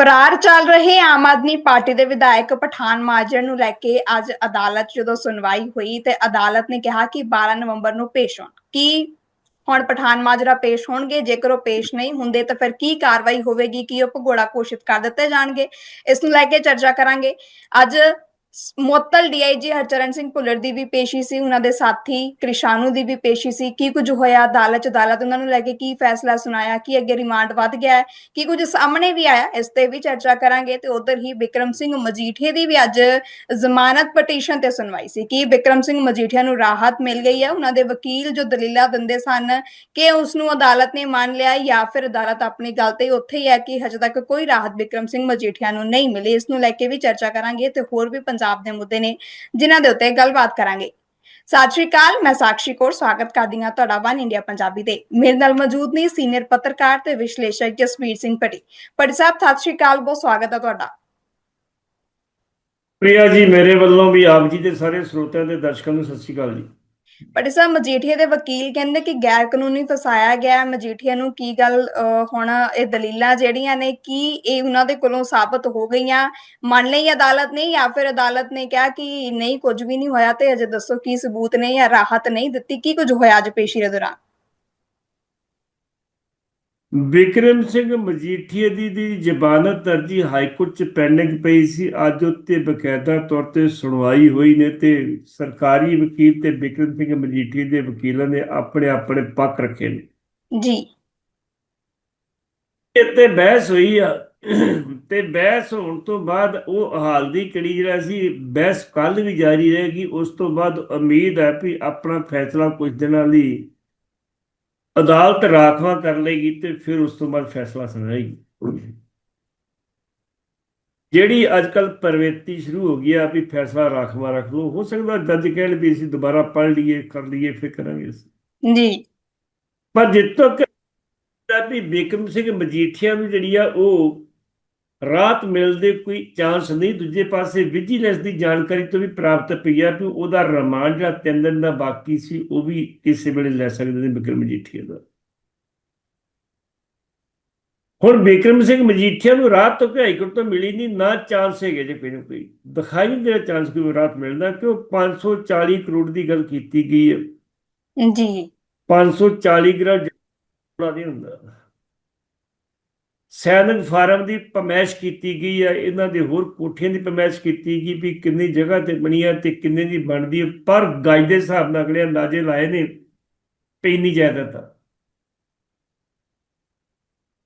ਫਰਾਰ ਚੱਲ ਰਹੇ ਆਮ ਆਦਮੀ ਪਾਰਟੀ ਦੇ ਵਿਧਾਇਕ ਪਠਾਨ ਮਾਜਰ ਨੂੰ ਲੈ ਕੇ ਅੱਜ ਅਦਾਲਤ ਜਦੋਂ ਸੁਣਵਾਈ ਹੋਈ ਤੇ ਅਦਾਲਤ ਨੇ ਕਿਹਾ ਕਿ 12 ਨਵੰਬਰ ਨੂੰ ਪੇਸ਼ ਹੋਣ। ਕੀ ਹੁਣ ਪਠਾਨ ਮਾਜਰਾ ਪੇਸ਼ ਹੋਣਗੇ? ਜੇਕਰ ਉਹ ਪੇਸ਼ ਨਹੀਂ ਹੁੰਦੇ ਤਾਂ ਫਿਰ ਕੀ ਕਾਰਵਾਈ ਹੋਵੇਗੀ? ਕੀ ਉਹ ਭਗੋੜਾ ਘੋਸ਼ਿਤ ਕਰ ਦਿੱਤੇ ਜਾਣਗੇ? ਇਸ ਨੂੰ ਲੈ ਕੇ ਚਰਚਾ ਕਰਾਂਗੇ। ਅੱਜ ਮੁਅੱਤਲ ਡੀਆਈਜੀ ਹਰਚਰਨ ਸਿੰਘ ਭੁੱਲਰ ਦੀ ਵੀ ਪੇਸ਼ੀ ਸੀ, ਉਹਨਾਂ ਦੇ ਸਾਥੀ ਕ੍ਰਿਸ਼ਾਨੂ ਦੀ ਵੀ ਪੇਸ਼ੀ ਸੀ। ਕੀ ਕੁਝ ਹੋਇਆ? ਅਦਾਲਤ 'ਚ ਅਦਾਲਤ ਉਹਨਾਂ ਨੂੰ ਲੈ ਕੇ ਕੀ ਫੈਸਲਾ ਸੁਣਾਇਆ? ਕੀ ਅੱਗੇ ਰਿਮਾਂਡ ਵੱਧ ਗਿਆ ਹੈ? ਕੀ ਕੁਝ ਸਾਹਮਣੇ ਵੀ ਆਇਆ? ਇਸ ਤੇ ਵੀ ਚਰਚਾ ਕਰਾਂਗੇ ਤੇ ਉਧਰ ਹੀ ਵਿਕਰਮ ਸਿੰਘ ਮਜੀਠੀਆ ਦੀ ਵੀ ਅੱਜ ਜ਼ਮਾਨਤ ਪਟੀਸ਼ਨ ਤੇ ਸੁਣਵਾਈ ਸੀ। ਕੀ ਵਿਕਰਮ ਸਿੰਘ ਮਜੀਠੀਆ ਨੂੰ ਰਾਹਤ ਮਿਲ ਗਈ ਹੈ? ਉਹਨਾਂ ਦੇ ਵਕੀਲ ਜੋ ਦਲੀਲਾਂ ਦਿੰਦੇ ਸਨ ਕਿ ਉਸ ਨੂੰ ਅਦਾਲਤ ਨੇ ਮੰਨ ਲਿਆ ਜਾਂ ਫਿਰ ਅਦਾਲਤ ਆਪਣੀ ਗੱਲ ਤੇ ਉੱਥੇ ਹੀ ਹੈ ਕਿ ਹਜੇ ਤੱਕ ਕੋਈ ਰਾਹਤ ਵਿਕਰਮ ਸਿੰਘ ਮਜੀਠੀਆ ਨੂੰ ਨਹੀਂ ਮਿਲੀ। ਇਸ ਨੂੰ ਲੈ ਕੇ ਵੀ ਚਰਚਾ ਕਰਾਂਗੇ ਤੇ ਹੋਰ ਵੀ ਪੰਜਾਬ ਦੇ ਮੁੱਦੇ ਨੇ, ਜਿਨ੍ਹਾਂ ਦੇ ਉੱਤੇ ਗੱਲਬਾਤ ਕਰਾਂਗੇ। ਸਤਿ ਸ਼੍ਰੀ ਅਕਾਲ, ਮੈਂ ਸਾਕਸ਼ੀ ਕੌਰ, ਸਵਾਗਤ ਕਰਦੀ ਹਾਂ ਤੁਹਾਡਾ ਵਨ ਇੰਡੀਆ ਪੰਜਾਬੀ ਦੇ ਮੇਰੇ ਨਾਲ ਮੌਜੂਦ ਨੇ ਸੀਨੀਅਰ ਪੱਤਰਕਾਰ ਤੇ ਵਿਸ਼ਲੇਸ਼ਕ ਜਸਵੀਰ ਸਿੰਘ ਪਟੀ ਪਟੀ ਸਾਹਿਬ, ਸਤਿ ਸ਼੍ਰੀ ਅਕਾਲ, ਬਹੁਤ ਸਵਾਗਤ ਹੈ ਤੁਹਾਡਾ। ਪ੍ਰਿਆ ਜੀ, ਮੇਰੇ ਵੱਲੋਂ ਵੀ ਆਪ ਜੀ ਦੇ ਸਾਰੇ ਸਰੋਤਿਆਂ ਤੇ ਦਰਸ਼ਕਾਂ ਨੂੰ ਸਤਿ ਸ਼੍ਰੀ ਅਕਾਲ ਜੀ। ਪਟੀ ਸਾਹਿਬ ਮਜੀਠੀਆ ਦੇ ਵਕੀਲ ਕਹਿੰਦੇ ਕਿ ਗੈਰ ਕਾਨੂੰਨੀ ਫਸਾਇਆ ਗਿਆ ਮਜੀਠੀਆ ਨੂੰ ਕੀ ਗੱਲ ਹੁਣ ਇਹ ਦਲੀਲਾਂ ਜਿਹੜੀਆਂ ਨੇ, ਕੀ ਇਹ ਉਹਨਾਂ ਦੇ ਕੋਲੋਂ ਸਾਬਤ ਹੋ ਗਈਆਂ? ਮੰਨ ਲਈ ਅਦਾਲਤ ਨੇ ਜਾਂ ਫਿਰ ਅਦਾਲਤ ਨੇ ਕਿਹਾ ਕਿ ਨਹੀਂ, ਕੁਝ ਵੀ ਨਹੀਂ ਹੋਇਆ ਤੇ ਅਜੇ ਦੱਸੋ ਕੀ ਸਬੂਤ ਨੇ ਜਾਂ ਰਾਹਤ ਨਹੀਂ ਦਿੱਤੀ? ਕੀ ਕੁਝ ਹੋਇਆ ਅੱਜ ਪੇਸ਼ੀ ਦੇ ਦੌਰਾਨ? ਵਿਕਰਮ ਸਿੰਘ ਮਜੀਠੀਆ ਦੀ ਦੀ ਜ਼ਮਾਨਤ ਅਰਜੀ ਹਾਈ ਕੋਰਟ ਚ ਪੈਂਡਿੰਗ ਪਈ ਸੀ। ਅੱਜ ਉੱਤੇ ਬਕਾਇਦਾ ਤੌਰ ਤੇ ਸੁਣਵਾਈ ਹੋਈ ਨੇ ਤੇ ਸਰਕਾਰੀ ਵਕੀਲ ਤੇ ਵਿਕਰਮ ਸਿੰਘ ਮਜੀਠੀਆ ਦੇ ਵਕੀਲਾਂ ਨੇ ਆਪਣੇ ਆਪਣੇ ਪੱਖ ਰੱਖੇ ਨੇ। ਜੀ। ਇੱਥੇ ਬਹਿਸ ਹੋਈ ਆ ਤੇ ਬਹਿਸ ਹੋਣ ਤੋਂ ਬਾਅਦ ਉਹ ਹਾਲ ਦੀ ਕੜੀ ਜਿਹੜਾ ਸੀ ਬਹਿਸ ਕੱਲ ਵੀ ਜਾਰੀ ਰਹੇਗੀ। ਉਸ ਤੋਂ ਬਾਅਦ ਉਮੀਦ ਹੈ ਵੀ ਆਪਣਾ ਫੈਸਲਾ ਕੁਝ ਦਿਨਾਂ ਲਈ ਅਦਾਲਤ ਰਾਖਵਾਂ ਕਰ ਲਏਗੀ ਤੇ ਫਿਰ ਉਸ ਤੋਂ ਬਾਅਦ ਫੈਸਲਾ ਸੁਣਾਏਗੀ। ਜਿਹੜੀ ਅੱਜਕੱਲ ਪ੍ਰਵਿਰਤੀ ਸ਼ੁਰੂ ਹੋ ਗਈ ਆ ਵੀ ਫੈਸਲਾ ਰਾਖਵਾਂ ਰੱਖ ਲਓ ਹੋ ਸਕਦਾ ਜੱਜ ਕਹਿਣ ਵੀ ਅਸੀਂ ਦੁਬਾਰਾ ਪੜ੍ਹ ਲਈਏ ਕਰ ਲਈਏ ਫਿਰ ਕਰਾਂਗੇ ਅਸੀਂ। ਜੀ। ਪਰ ਜਿੱਥੋਂ ਤੱਕ ਵੀ ਬਿਕਰਮ ਸਿੰਘ ਮਜੀਠੀਆ ਨੂੰ ਜਿਹੜੀ ਆ ਉਹ ਰਾਤ ਮਿਲਦੇ ਕੋਈ ਚਾਂਸ ਨਹੀਂ ਦੂਜੇ ਪਾਸੇ ਵਿਜੀਲੈਂਸ ਦੀ ਜਾਣਕਾਰੀ ਤੋਂ ਵੀ ਪ੍ਰਾਪਤ ਪਈ ਆ ਕਿ ਉਹਦਾ ਰਿਮਾਂਡ ਜਿਹੜਾ ਤਿੰਨ ਦਿਨ ਦਾ ਬਾਕੀ ਸੀ ਉਹ ਵੀ ਕਿਸੇ ਵੇਲੇ ਲੈ ਸਕਦੇ ਨੇ ਬਿਕਰਮ ਮਜੀਠੀਆ ਦਾ। ਹੁਣ ਬਿਕਰਮ ਸਿੰਘ ਮਜੀਠੀਆ ਨੂੰ ਰਾਤ ਤੋਂ ਹਾਈ ਕੋਰਟ ਤੋਂ ਮਿਲੀ ਨਹੀਂ ਨਾ ਚਾਂਸ ਹੈਗੇ ਜੇ ਕੋਈ ਕੋਈ। ਦਿਖਾਈ ਨਹੀਂ ਦੇ ਚਾਂਸ ਕੋਈ ਰਾਤ ਮਿਲਦਾ ਕਿ ਉਹ 540 ਕਰੋੜ ਦੀ ਗੱਲ ਕੀਤੀ ਗਈ ਹੈ। ਜੀ। 540 ਗ੍ਰਾਮ ਜੋੜਾ ਨਹੀਂ ਹੁੰਦਾ। ਸੈਨਿਕ ਫਾਰਮ ਦੀ ਪਮੈਸ਼ ਕੀਤੀ ਗਈ ਹੈ, ਇਹਨਾਂ ਦੇ ਹੋਰ ਕੋਠੀਆਂ ਦੀ ਪਮੈਸ਼ ਕੀਤੀ ਗਈ ਵੀ ਕਿੰਨੀ ਜਗ੍ਹਾ ਤੇ ਬਣੀ ਹੈ ਤੇ ਕਿੰਨੇ ਦੀ ਬਣਦੀ ਹੈ, ਪਰ ਗਾਜ ਦੇ ਹਿਸਾਬ ਨਾਲ ਅਗਲੇ ਅੰਦਾਜ਼ੇ ਲਾਏ ਨੇ, ਪਈ ਨਹੀਂ ਜਾਇਦਾਦ। ਆ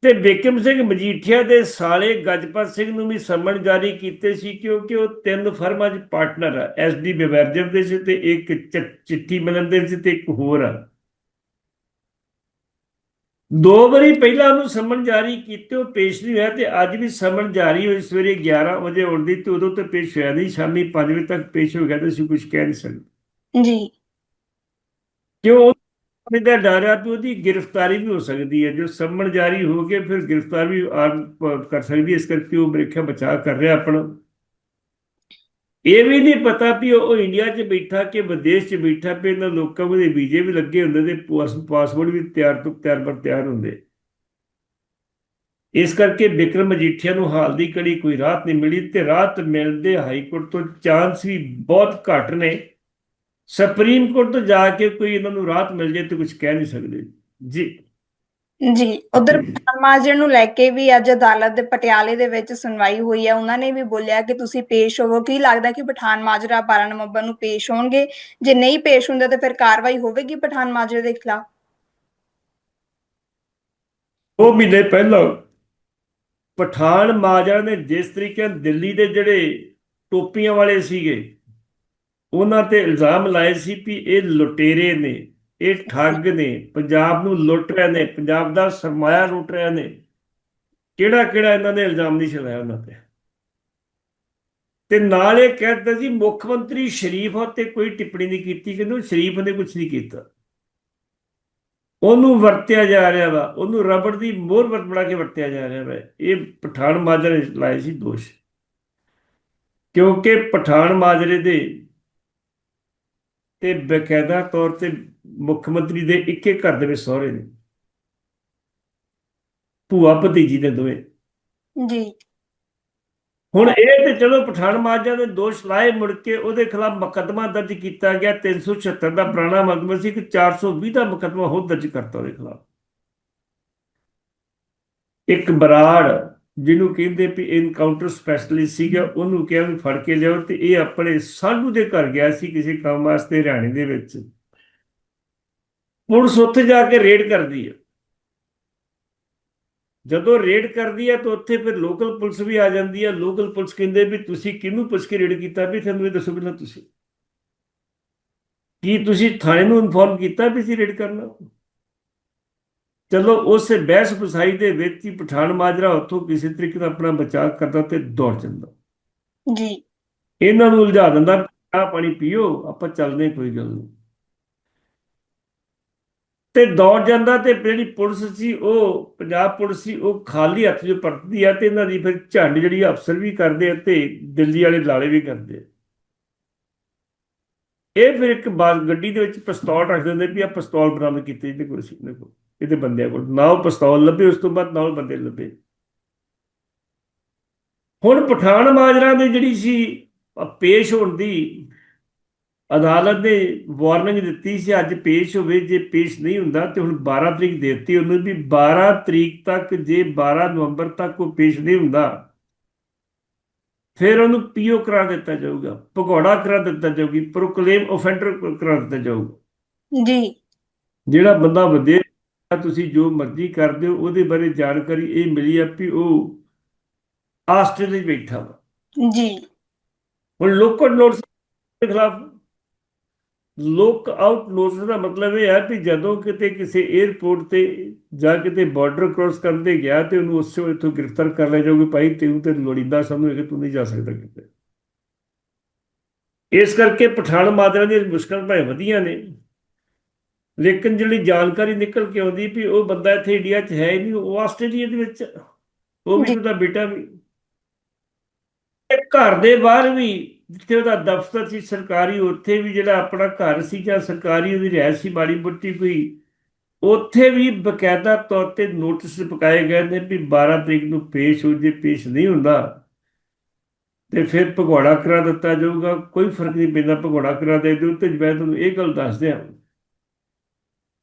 ਤੇ ਬਿਕਮ ਸਿੰਘ ਮਜੀਠੀਆ ਦੇ ਸਾਲੇ ਗਜਪਤ ਸਿੰਘ ਨੂੰ ਵੀ ਸੰਮਣ ਜਾਰੀ ਕੀਤੇ ਸੀ ਕਿਉਂਕਿ ਉਹ ਤਿੰਨ ਫਰਮਾਂ 'ਚ ਪਾਰਟਨਰ ਆ ਐਸਡੀ ਬਿਵਰਜਨ ਦੇ ਸੀ ਤੇ ਇੱਕ ਚਿੱਠੀ ਮਿਲਣ ਦੇ ਸੀ ਤੇ ਇੱਕ ਹੋਰ ਆ। ਦੋ ਵਾਰੀ ਪਹਿਲਾਂ ਉਹਨੂੰ ਸੰਮਣ ਜਾਰੀ ਕੀਤੇ ਉਹ ਪੇਸ਼ ਨਹੀਂ ਹੋਇਆ ਤੇ ਅੱਜ ਵੀ ਸੰਮਣ ਜਾਰੀ ਹੋਈ ਸਵੇਰੇ 11 ਵਜੇ ਹੋਣ ਦੀ ਤੇ ਉਦੋਂ ਤੇ ਪੇਸ਼ ਹੋਇਆ ਨਹੀਂ ਸ਼ਾਮੀ 5 ਵਜੇ ਤੱਕ ਪੇਸ਼ ਹੋ ਗਿਆ ਤੇ ਅਸੀਂ ਕੁਝ ਕਹਿ ਨਹੀਂ ਸਕਦੇ। ਜੀ। ਕਿਉਂ ਉਹਨੇ ਦਾ ਡਰ ਆ ਵੀ ਉਹਦੀ ਗ੍ਰਿਫਤਾਰੀ ਵੀ ਹੋ ਸਕਦੀ ਹੈ ਜੋ ਸੰਮਣ ਜਾਰੀ ਹੋ ਕੇ ਫਿਰ ਗ੍ਰਿਫਤਾਰ ਵੀ ਆ ਕਰ ਸਕਦੀ ਹੈ ਇਸ ਕਰਕੇ ਉਹ ਮੇਰੇ ਖਿਆਲ ਬਚਾਅ ਕਰ ਰਿਹਾ ਆਪਣਾ। ਇਹ ਵੀ ਨਹੀਂ ਪਤਾ ਵੀ ਉਹ ਇੰਡੀਆ 'ਚ ਬੈਠਾ ਕਿ ਵਿਦੇਸ਼ 'ਚ ਬੈਠਾ ਵੀ ਇਹਨਾਂ ਲੋਕਾਂ ਕੋਲ ਵੀਜ਼ੇ ਵੀ ਲੱਗੇ ਹੁੰਦੇ ਤੇ ਪਾਸਪੋਰਟ ਵੀ ਤਿਆਰ ਤੋਂ ਤਿਆਰ ਬਰ ਤਿਆਰ ਹੁੰਦੇ। ਇਸ ਕਰਕੇ ਵਿਕਰਮ ਮਜੀਠੀਆ ਨੂੰ ਹਾਲ ਦੀ ਘੜੀ ਕੋਈ ਰਾਹਤ ਨਹੀਂ ਮਿਲੀ ਤੇ ਰਾਹਤ ਮਿਲਦੇ ਹਾਈ ਕੋਰਟ ਤੋਂ ਚਾਂਸ ਵੀ ਬਹੁਤ ਘੱਟ ਨੇ। ਸੁਪਰੀਮ ਕੋਰਟ ਤੋਂ ਜਾ ਕੇ ਕੋਈ ਇਹਨਾਂ ਨੂੰ ਰਾਹਤ ਮਿਲ ਜੇ ਤੇ ਕੁਝ ਕਹਿ ਨਹੀਂ ਸਕਦੇ। ਜੀ। ਜੀ ਉਧਰ ਮਾਜਰ ਨੂੰ ਲੈ ਕੇ ਵੀ ਅੱਜ ਅਦਾਲਤ ਦੇ ਪਟਿਆਲੇ ਦੇ ਵਿੱਚ ਸੁਣਵਾਈ ਹੋਈ ਹੈ। ਉਹਨਾਂ ਨੇ ਵੀ ਬੋਲਿਆ ਕਿ ਤੁਸੀਂ ਪੇਸ਼ ਹੋਵੋ। ਕੀ ਲੱਗਦਾ ਕਿ ਪਠਾਨ ਮਾਜਰਾ 12 ਨਵੰਬਰ ਨੂੰ ਪੇਸ਼ ਹੋਣਗੇ? ਜੇ ਨਹੀਂ ਪੇਸ਼ ਹੁੰਦੇ ਤਾਂ ਫਿਰ ਕਾਰਵਾਈ ਹੋਵੇਗੀ ਪਠਾਨ ਮਾਜਰੇ ਦੇ ਖਿਲਾਫ? ਉਹ ਮਹੀਨੇ ਪਹਿਲਾਂ ਪਠਾਨ ਮਾਜਰਾ ਨੇ ਜਿਸ ਤਰੀਕੇ ਦਿੱਲੀ ਦੇ ਜਿਹੜੇ ਟੋਪੀਆਂ ਵਾਲੇ ਸੀਗੇ ਉਹਨਾਂ ਤੇ ਇਲਜ਼ਾਮ ਲਾਏ ਸੀ ਵੀ ਇਹ ਲੁਟੇਰੇ ਨੇ। ਇਹ ਠੱਗ ਨੇ, ਪੰਜਾਬ ਨੂੰ ਲੁੱਟ ਰਹੇ ਨੇ, ਪੰਜਾਬ ਦਾ ਸਰਮਾਇਆ ਲੁੱਟ ਰਹੇ ਨੇ। ਕਿਹੜਾ ਕਿਹੜਾ ਇਹਨਾਂ ਨੇ ਇਲਜ਼ਾਮ ਨਹੀਂ ਚਲਾਇਆ ਉਹਨਾਂ ਤੇ? ਤੇ ਨਾਲ ਇਹ ਕਹਿੰਦਾ ਸੀ ਮੁੱਖ ਮੰਤਰੀ ਸ਼ਰੀਫ ਉੱਤੇ ਕੋਈ ਟਿੱਪਣੀ ਨਹੀਂ ਕੀਤੀ, ਕਹਿੰਦੇ ਸ਼ਰੀਫ ਨੇ ਕੁਝ ਨਹੀਂ ਕੀਤਾ। ਉਹਨੂੰ ਵਰਤਿਆ ਜਾ ਰਿਹਾ ਵਾ, ਉਹਨੂੰ ਰਬੜ ਦੀ ਮੋਹਰ ਵਰਤ ਬਣਾ ਕੇ ਵਰਤਿਆ ਜਾ ਰਿਹਾ ਵਾ। ਇਹ ਪਠਾਨ ਮਾਜਰੇ ਲਾਏ ਸੀ ਦੋਸ਼। ਕਿਉਂਕਿ ਪਠਾਨ ਮਾਜਰੇ ਦੇ ਤੇ ਬਕਾਇਦਾ ਤੌਰ ਤੇ ਮੁੱਖ ਮੰਤਰੀ ਦੇ ਇੱਕੇ ਘਰ ਦੇ ਵਿੱਚ ਸਹੁਰੇ ਨੇ। ਭੂਆ ਭਤੀਜੀ ਦੇ ਦੋਵੇਂ। ਜੀ। ਹੁਣ ਇਹ ਤੇ ਚਲੋ ਪਠਾਨ ਮਾਜਰਾ ਦੇ ਦੋਸ਼ ਲਾਏ ਮੁੜ ਕੇ ਉਹਦੇ ਖਿਲਾਫ ਮੁਕੱਦਮਾ ਦਰਜ ਕੀਤਾ ਗਿਆ। 376 ਦਾ ਪੁਰਾਣਾ ਮੁਕੱਦਮਾ ਸੀ ਕਿ 420 ਦਾ ਮੁਕੱਦਮਾ ਹੋਰ ਦਰਜ ਕਰਤਾ ਉਹਦੇ ਖਿਲਾਫ। ਇੱਕ ਬਰਾੜ ਜਿਹਨੂੰ ਕਹਿੰਦੇ ਵੀ ਇਨਕਾਊਂਟਰ ਸਪੈਸ਼ਲਿਸਟ ਸੀਗਾ, ਉਹਨੂੰ ਕਿਹਾ ਵੀ ਫੜ ਕੇ ਲਿਆਓ ਤੇ ਇਹ ਆਪਣੇ ਸਾਧੂ ਦੇ ਘਰ ਗਿਆ ਸੀ ਕਿਸੇ ਕੰਮ ਵਾਸਤੇ ਹਰਿਆਣੇ ਦੇ ਵਿੱਚ। ਪੁਲਿਸ ਉੱਥੇ ਜਾ ਕੇ ਰੇਡ ਕਰਦੀ ਹੈ ਜਦੋਂ ਰੇਡ ਕਰਦੀ ਹੈ ਤਾਂ ਉੱਥੇ ਫਿਰ ਲੋਕਲ ਪੁਲਿਸ ਵੀ ਆ ਜਾਂਦੀ ਹੈ ਲੋਕਲ ਪੁਲਿਸ ਕਹਿੰਦੇ ਵੀ ਤੁਸੀਂ ਕਿਹਨੂੰ ਪੁੱਛ ਕੇ ਰੇਡ ਕੀਤਾ ਵੀ ਤੁਹਾਨੂੰ ਇਹ ਦੱਸੋ ਪਹਿਲਾਂ ਤੁਸੀਂ। ਕੀ ਤੁਸੀਂ ਥਾਣੇ ਨੂੰ ਇਨਫੋਰਮ ਕੀਤਾ ਵੀ ਅਸੀਂ ਰੇਡ ਕਰਨਾ? ਚਲੋ ਉਸੇ ਬਹਿਸ ਬਸਾਈ ਦੇ ਵਿੱਚ ਹੀ ਪਠਾਨ ਮਾਜਰਾ ਉੱਥੋਂ ਕਿਸੇ ਤਰੀਕੇ ਨਾਲ ਆਪਣਾ ਬਚਾਅ ਕਰਦਾ ਤੇ ਦੌੜ ਜਾਂਦਾ। ਜੀ। ਇਹਨਾਂ ਨੂੰ ਉਲਝਾ ਦਿੰਦਾ ਚਾਹ ਪਾਣੀ ਪੀਓ ਆਪਾਂ ਚੱਲਦੇ ਕੋਈ ਗੱਲ ਨਹੀਂ। ਤੇ ਦੌੜ ਜਾਂਦਾ ਤੇ ਜਿਹੜੀ ਪੁਲਿਸ ਸੀ ਉਹ ਪੰਜਾਬ ਪੁਲਿਸ ਸੀ ਉਹ ਖਾਲੀ ਹੱਥ ਜੋ ਪਰਤਦੀ ਆ ਤੇ ਇਹਨਾਂ ਦੀ ਫਿਰ ਝੰਡ ਜਿਹੜੀ ਅਫਸਰ ਵੀ ਕਰਦੇ ਆ ਤੇ ਦਿੱਲੀ ਵਾਲੇ ਲਾਲੇ ਵੀ ਕਰਦੇ ਆ। ਇਹ ਫਿਰ ਇੱਕ ਗੱਡੀ ਦੇ ਵਿੱਚ ਪਿਸਤੌਲ ਰੱਖ ਦਿੰਦੇ ਵੀ ਆ ਪਿਸਤੌਲ ਬਰਾਮਦ ਕੀਤੇ ਇਹਦੇ ਕੋਲ ਸੀ ਇਹਦੇ ਕੋਲ। ਇਹਦੇ ਬੰਦਿਆਂ ਕੋਲ ਨਾ ਉਹ ਪਿਸਤੌਲ ਲੱਭੇ ਉਸ ਤੋਂ ਬਾਅਦ ਨਾ ਉਹ ਬੰਦੇ ਲੱਭੇ। ਹੁਣ ਪਠਾਨ ਮਾਜਰਾ ਦੀ ਜਿਹੜੀ ਸੀ ਪੇਸ਼ ਹੋਣ ਦੀ ਅਦਾਲਤ ਨੇ ਵਾਰਨਿੰਗ ਦਿੱਤੀ ਸੀ ਅੱਜ ਪੇਸ਼ ਹੋਵੇ ਜੇ ਪੇਸ਼ ਨਹੀਂ ਹੁੰਦਾ ਤੇ ਹੁਣ 12 ਤਰੀਕ ਦੇ ਦਿੱਤੀ ਉਹਨੂੰ ਵੀ 12 ਤਰੀਕ ਤੱਕ ਜੇ 12 ਨਵੰਬਰ ਤੱਕ ਉਹ ਪੇਸ਼ ਨਹੀਂ ਹੁੰਦਾ ਫਿਰ ਉਹਨੂੰ ਪੀਓ ਕਰਾ ਦਿੱਤਾ ਜਾਊਗਾ ਭਗੌੜਾ ਕਰਾ ਦਿੱਤਾ ਜਾਊਗੀ ਪ੍ਰੋਕਲੇਮ ਆਫੈਂਡਰ ਕਰਾ ਦਿੱਤਾ ਜਾਊਗਾ। ਜੀ। ਜਿਹੜਾ ਬੰਦਾ ਵਧੇ ਤੁਸੀਂ ਜੋ ਮਰਜ਼ੀ ਕਰਦੇ ਹੋ ਉਹਦੇ ਬਾਰੇ ਜਾਣਕਾਰੀ ਇਹ ਮਿਲੀ ਆ ਵੀ ਉਹ ਆਸਟ੍ਰੇਲੀਆ 'ਚ ਬੈਠਾ ਵਾ। ਜੀ। ਹੁਣ ਲੋਕ ਆਊਟ ਨੋਟਿਸ ਦੇ ਖਿਲਾਫ ਲੋਕ ਆਊਟ ਨੋਟਿਸ ਦਾ ਮਤਲਬ ਇਹ ਹੈ ਕਿ ਜਦੋਂ ਕਿਤੇ ਕਿਸੇ 에ਅਰਪੋਰਟ ਤੇ ਜਾਂ ਕਿਤੇ ਬਾਰਡਰ ਕ੍ਰੋਸ ਕਰਦੇ ਗਿਆ ਤੇ ਉਹਨੂੰ ਉਸੇ ਵੇਲੇ ਇੱਥੋਂ ਗ੍ਰਿਫਤਾਰ ਕਰ ਲਿਆ ਜਾਊਗਾ ਭਾਈ ਤੈਨੂੰ ਤੇ ਲੋੜੀਂਦਾ ਸਮਝ ਕਿ ਤੂੰ ਨਹੀਂ ਜਾ ਸਕਦਾ ਕਿਤੇ। ਇਸ ਕਰਕੇ ਪਠਾਨ ਮਾਜਰਾ ਦੀਆਂ ਮੁਸ਼ਕਲ ਭਾਵੇਂ ਵਧੀਆਂ ਨੇ। ਲੇਕਿਨ ਜਿਹੜੀ ਜਾਣਕਾਰੀ ਨਿਕਲ ਕੇ ਆਉਂਦੀ ਵੀ ਉਹ ਬੰਦਾ ਇੱਥੇ ਇੰਡੀਆ 'ਚ ਹੈ ਹੀ ਨਹੀਂ ਉਹ ਆਸਟ੍ਰੇਲੀਆ ਦੇ ਵਿੱਚ। ਉਹ ਵੀ। ਉਹਦਾ ਬੇਟਾ ਵੀ। ਘਰ ਦੇ ਬਾਹਰ ਵੀ ਜਿੱਥੇ ਉਹਦਾ ਦਫ਼ਤਰ ਸੀ ਸਰਕਾਰੀ ਉੱਥੇ ਵੀ ਜਿਹੜਾ ਆਪਣਾ ਘਰ ਸੀ ਜਾਂ ਸਰਕਾਰੀ ਉਹਦੀ ਰਿਹਾਇਸ਼ ਸੀ ਮਾੜੀ ਮੋਟੀ ਕੋਈ ਉੱਥੇ ਵੀ ਬਕਾਇਦਾ ਤੌਰ ਤੇ ਨੋਟਿਸ ਪਕਾਏ ਗਏ ਨੇ ਵੀ 12 ਤਰੀਕ ਨੂੰ ਪੇਸ਼ ਹੋ ਜੇ ਪੇਸ਼ ਨਹੀਂ ਹੁੰਦਾ। ਤੇ ਫਿਰ ਭਗੌੜਾ ਕਰਾ ਦਿੱਤਾ ਜਾਊਗਾ ਕੋਈ ਫ਼ਰਕ ਨਹੀਂ ਪੈਂਦਾ ਭਗੌੜਾ ਕਰਾ ਦੇ ਦਿਓ। ਤੇ ਮੈਂ ਤੁਹਾਨੂੰ ਇਹ ਗੱਲ ਦੱਸ ਦਿਆਂ।